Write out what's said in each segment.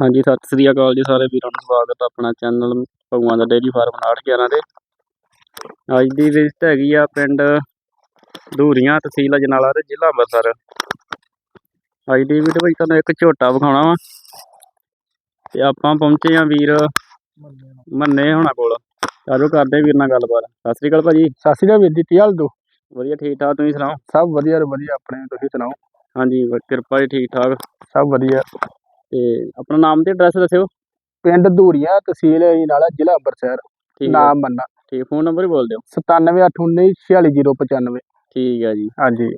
ਹਾਂਜੀ ਸਤਿ ਸ੍ਰੀ ਅਕਾਲ ਜੀ ਸਾਰੇ ਵੀਰਾਂ ਨੂੰ ਸਵਾਗਤ ਹੈ ਆਪਣਾ ਚੈਨਲ ਭਗਵਾਨ ਦਾ ਡੇਅਰੀ ਫਾਰਮ 911 ਤੇ ਅੱਜ ਦੀ ਵਿਜ਼ਿਟ ਹੈਗੀ ਆ ਪਿੰਡ ਧੂਰੀਆਂ ਤਹਿਸੀਲ ਅਜਨਾਲਾ ਤੇ ਜ਼ਿਲ੍ਹਾ ਅੰਮ੍ਰਿਤਸਰ। ਅੱਜ ਦੀ ਵੀਡੀਓ ਵਿੱਚ ਤੁਹਾਨੂੰ ਇੱਕ ਝੋਟਾ ਵਿਖਾਉਣਾ ਵਾ ਤੇ ਆਪਾਂ ਪਹੁੰਚੇ ਆ ਵੀਰ ਮੰਨੇ ਹੋਣਾ ਕੋਲ। ਆਜੋ ਕਰਦੇ ਵੀਰ ਨਾਲ ਗੱਲਬਾਤ। ਸਤਿ ਸ੍ਰੀ ਅਕਾਲ ਭਾਜੀ। ਸਤਿ ਸ਼੍ਰੀ ਅਕਾਲ ਵੀਰ ਜੀ ਕੀ ਹਾਲ ਦੋ ਵਧੀਆ ਠੀਕ ਠਾਕ ਤੁਸੀਂ ਸੁਣਾਓ? ਸਭ ਵਧੀਆ ਵਧੀਆ ਆਪਣੇ ਤੁਸੀਂ ਸੁਣਾਓ? ਹਾਂਜੀ ਕਿਰਪਾ ਜੀ ਠੀਕ ਠਾਕ। ਸਭ ਵਧੀਆ। ਤੇ ਆਪਣਾ ਨਾਮ ਤੇ ਐਡਰੈਸ ਦੱਸਿਓ। ਪਿੰਡ ਧੂਰੀਆਂ ਤਹਿਸੀਲ ਅਜਨਾਲਾ ਜ਼ਿਲ੍ਹਾ ਅੰਮ੍ਰਿਤਸਰ ਨਾਮ ਮੰਨਾ ਠੀਕ ਫੋਨ ਨੰਬਰ ਹੀ ਬੋਲ ਦਿਓ। 9781946095 ਠੀਕ ਹੈ ਜੀ। ਹਾਂਜੀ।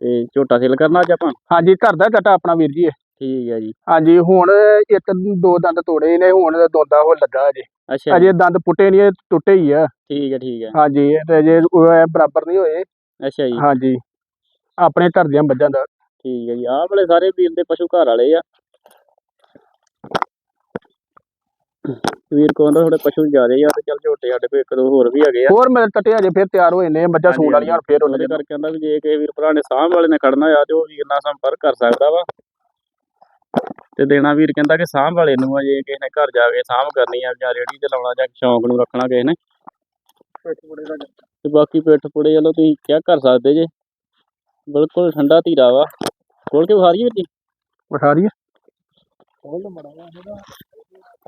ਤੇ ਝੋਟਾ ਸੇਲ ਕਰਨਾ ਅੱਜ ਆਪਾਂ? ਹਾਂਜੀ ਘਰ ਦਾ ਡਾਟਾ ਆਪਣਾ ਵੀਰ ਜੀ। ਠੀਕ ਹੈ ਜੀ। ਹਾਂਜੀ ਹੁਣ ਇੱਕ ਦੋ ਦੰਦ ਤੋੜੇ ਨੇ ਹੁਣ ਦੋਦਾ ਹੋ ਲੱਗਾ ਅਜੇ। ਅੱਛਾ ਅਜੇ ਦੰਦ ਪੁੱਟੇ ਨਹੀਂ ਟੁੱਟੇ ਹੀ ਆ। ਠੀਕ ਹੈ ਠੀਕ ਹੈ ਹਾਂਜੀ ਤੇ ਅਜੇ ਬਰਾਬਰ ਨਹੀਂ ਹੋਏ। ਅੱਛਾ ਜੀ। ਹਾਂਜੀ। ਆਪਣੇ ਘਰ ਦੀਆਂ ਮੱਝਾਂ ਦਾ। ਠੀਕ ਹੈ ਜੀ। ਆਹ ਵਾਲੇ ਸਾਰੇ ਵੀਰ ਦੇ ਪਸ਼ੂ ਘਰ ਵਾਲੇ ਆ। ਵੀਰ ਕੋਲ ਤਾਂ ਥੋੜੇ ਪਸ਼ੂ ਜ਼ਿਆਦੇ ਆ ਤੇ ਚੱਲ ਝੋਟੇ ਸਾਡੇ ਕੋਲ ਇੱਕ ਦੋ ਹੋਰ ਵੀ ਹੈਗੇ ਆ। ਹੋਰ ਮੇਰੇ ਕੱਟੇ ਅਜੇ ਫਿਰ ਤਿਆਰ ਹੋਏ ਨੇ ਮੱਝਾਂ ਸੂਣ ਵਾਲੀਆਂ ਹੁਣ ਫਿਰ ਉਹਨਾਂ ਦੇ ਕਰਕੇ ਕਹਿੰਦਾ ਵੀ ਜੇ ਕਿਸੇ ਵੀਰ ਭਰਾ ਨੇ ਸਾਂਭ ਵਾਲੇ ਨੇ ਖੜਨਾ ਆ ਤੇ ਉਹ ਵੀਰ ਨਾਲ ਸੰਪਰਕ ਕਰ ਸਕਦਾ ਵਾ। ਤੇ ਦੇਣਾ ਵੀਰ ਕਹਿੰਦਾ ਕਿ ਸਾਂਭ ਵਾਲੇ ਨੂੰ ਆ ਜੇ ਕਿਸੇ ਨੇ ਘਰ ਜਾ ਕੇ ਸਾਂਭ ਕਰਨੀ ਆ ਜਾਂ ਰੇੜੀ ਤੇ ਲਾਉਣਾ ਜਾਂ ਸ਼ੌਂਕ ਨੂੰ ਰੱਖਣਾ ਕਿਸੇ ਨੇ। ਤੇ ਬਾਕੀ ਪਿੱਠ ਪੁੜੇ ਚਲੋ ਤੁਸੀਂ ਚੈੱਕ ਕਰ ਸਕਦੇ ਜੇ। ਬਿਲਕੁਲ ਠੰਡਾ ਧੀਰਾ ਵਾ। ਖੋਲ ਕੇ ਵਿਖਾ ਰਹੀ ਵੀਰ ਜੀ। ਬਿਠਾ ਰਹੀ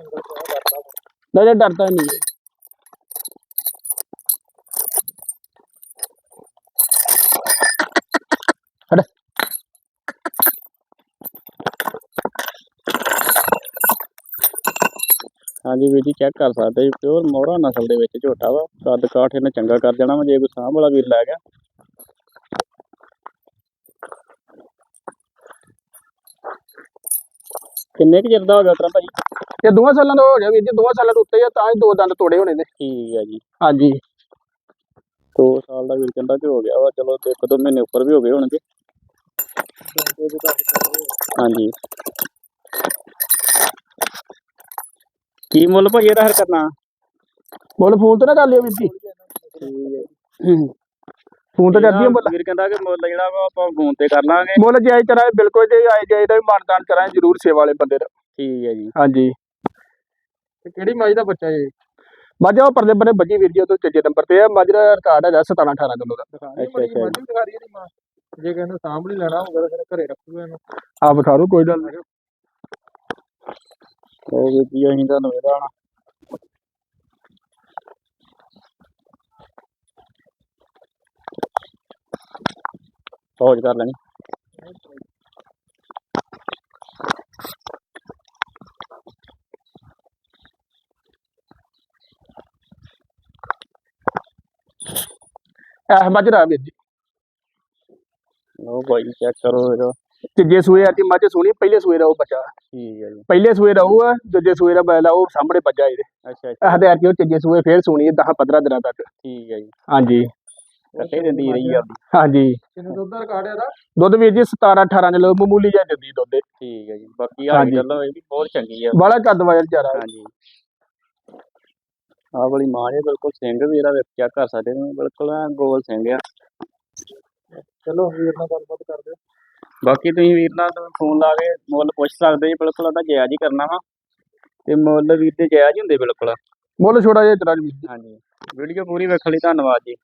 ਨਹੀਂ ਨਹੀਂ ਡਰਦਾ ਨਹੀਂ। ਹਟ ਹਾਂਜੀ ਵੀਰ ਜੀ ਚੈੱਕ ਕਰ ਸਕਦੇ ਜੀ ਪਿਓਰ ਮੋਹਰਾ ਨਸਲ ਦੇ ਵਿੱਚ ਝੋਟਾ ਵਾ। ਕੱਦ ਕਾਠ ਇਹਨੇ ਚੰਗਾ ਕਰ ਜਾਣਾ ਵਾ, ਜੇ ਕੋਈ ਸਾਂਭ ਵਾਲਾ ਵੀਰ ਲੈ ਗਿਆ। ਕਿੰਨੇ ਕੁ ਚਿਰ ਦਾ ਹੋ ਗਿਆ ਉਤਰਾ ਭਾਜੀ? ਇਹ ਦੋਵਾਂ ਸਾਲਾਂ ਦਾ ਹੋ ਗਿਆ ਵੀਰ ਜੀ ਦੋਵਾਂ ਸਾਲਾਂ ਤੋਂ ਉੱਤੇ ਆ ਤਾਂ ਹੀ ਦੋ ਦੰਦ ਤੋੜੇ ਹੋਣੇ ਨੇ। ਠੀਕ ਹੈ ਜੀ। ਹਾਂਜੀ। 2 ਸਾਲ ਦਾ ਵੀਰ ਕਹਿੰਦਾ ਕਿ ਹੋ ਗਿਆ ਵਾ ਚਲੋ ਤੇ ਇੱਕ ਦੋ ਮਹੀਨੇ ਉੱਪਰ ਵੀ ਹੋ ਗਏ ਹੋਣਗੇ। ਹਾਂਜੀ। ਕੀ ਮੁੱਲ ਭਾਜੀ ਇਹਦਾ ਹਰ ਕਰਨਾ? ਬੋਲ ਫੋਨ ਤੇ ਨਾ ਕਰ ਲਿਓ ਵੀਰ ਜੀ। ਫੋਨ ਤੇ ਕਰਦੀ ਮੁੱਲ। ਵੀਰ ਕਹਿੰਦਾ ਕਿ ਮੁੱਲ ਜਿਹੜਾ ਵਾ ਆਪਾਂ ਫੋਨ ਤੇ ਕਰ ਲਾਂਗੇ। ਮੁੱਲ ਜਾਇਜ਼ ਤਰਾ ਬਿਲਕੁਲ ਜੇ ਆਏ ਦਾ ਵੀ ਮਾਨਦਾਨ ਕਰਾਂਗੇ ਜ਼ਰੂਰ ਸੇਵਾ ਵਾਲੇ ਬੰਦੇ ਦਾ। ਠੀਕ ਹੈ ਜੀ। ਹਾਂਜੀ। ਤੇ ਕਿਹੜੀ ਮੱਝ ਦਾ ਬੱਚਾ ਇਹ? ਮੱਝ ਉਹ ਪਰਲੇ ਬੰਨੇ ਬੱਜੀ ਵੀਰ ਜੀ ਉਹ ਤੋਂ ਤੀਜੇ ਨੰਬਰ ਤੇ ਆ। ਮੱਝ ਦਾ ਰਿਕਾਰਡ ਹੈਗਾ 17 18 ਕਿਲੋ ਦਾ। ਅੱਛਾ ਅੱਛਾ ਜੇ ਕਹਿੰਦੇ ਸਾਂਭ ਲੈਣਾ ਹੋਊਗਾ ਤਾਂ ਘਰੇ ਰੱਖੂਗਾ ਇਹਨੂੰ। ਆ ਬਠਾਰੂ ਕੋਈ ਗੱਲ ਨਹੀਂ। ਉਹ ਅਸੀਂ ਤੁਹਾਨੂੰ ਇਹਦਾ ਕਰ ਲੈਣੀ। ਇਹ ਮੱਝ ਦਾ ਵੀਰ ਜੀ। ਲਓ ਭਾਈ ਚੈੱਕ ਕਰੋ ਇਹਦਾ ਤੀਜੇ ਸੂਏ ਆ ਮੱਝ ਸੋਣੀ ਪਹਿਲੇ ਸੂਏ ਦਾ ਉਹ ਬੱਚਾ। ਠੀਕ ਹੈ ਜੀ। ਪਹਿਲੇ ਸੂਏ ਦਾ ਉਹ ਆ ਦੂਜੇ ਸੂਏ ਦਾ ਬੈਲ ਆ ਉਹ ਸਾਹਮਣੇ ਬੱਜਾ ਇਹਦੇ। ਅੱਛਾ ਅੱਛਾ। ਇਹਦੇ ਅਰਕੀ ਉਹ ਤੀਜੇ ਸੂਏ ਫੇਰ ਸੋਣੀ 10 15 ਦਿਨਾਂ ਤੱਕ। ਠੀਕ ਹੈ ਜੀ। ਹਾਂਜੀ। ਕੱਟੇ ਦਿੰਦੀ ਰਹੀ ਆ ਹਾਂਜੀ। ਕਿੰਨੇ ਦੁੱਧ ਦਾ ਰਿਕਾਰਡ ਇਹਦਾ ਦੁੱਧ ਵੀਰ ਜੀ 17 18 ਕਿਲੋ ਮਾਮੂਲੀ ਜਿਹਾ ਦਿੰਦੀ ਦੁੱਧ। ਠੀਕ ਹੈ ਜੀ। ਬਾਕੀ ਆ। ਗੱਲ ਇਹ ਵੀ ਬਹੁਤ ਚੰਗੀ ਆ ਬਾਹਲਾ ਕੱਦ ਵਾਲਾ ਵਿਚਾਰਾ ਹਾਂਜੀ। ਆਹ ਵਾਲੀ ਮਾਂ ਜੇ ਬਿਲਕੁਲ ਸਿੰਘ ਵੀ ਇਹਦਾ ਵੇਖ ਚੈੱਕ ਕਰ ਸਕਦੇ ਹੋ ਬਿਲਕੁਲ ਗੋਲ ਸਿੰਘ ਆ। ਚਲੋ ਵੀਰ ਨਾਲ ਗੱਲਬਾਤ ਕਰਦੇ ਬਾਕੀ ਤੁਸੀਂ ਵੀਰ ਨਾਲ ਫੋਨ ਲਾ ਕੇ ਮੁੱਲ ਪੁੱਛ ਸਕਦੇ ਜੀ ਬਿਲਕੁਲ ਉਹਦਾ ਜਾਇਜ਼ ਹੀ ਕਰਨਾ ਵਾ। ਤੇ ਮੁੱਲ ਵੀਰ ਦੇ ਜਾਇਜ਼ ਹੀ ਹੁੰਦੇ ਬਿਲਕੁਲ। ਮੁੱਲ ਛੋੜਾ ਜਿਹਾ ਤੇਰਾ ਜੀ ਹਾਂਜੀ। ਵੀਡੀਓ ਪੂਰੀ ਵੇਖਣ ਲਈ ਧੰਨਵਾਦ ਜੀ।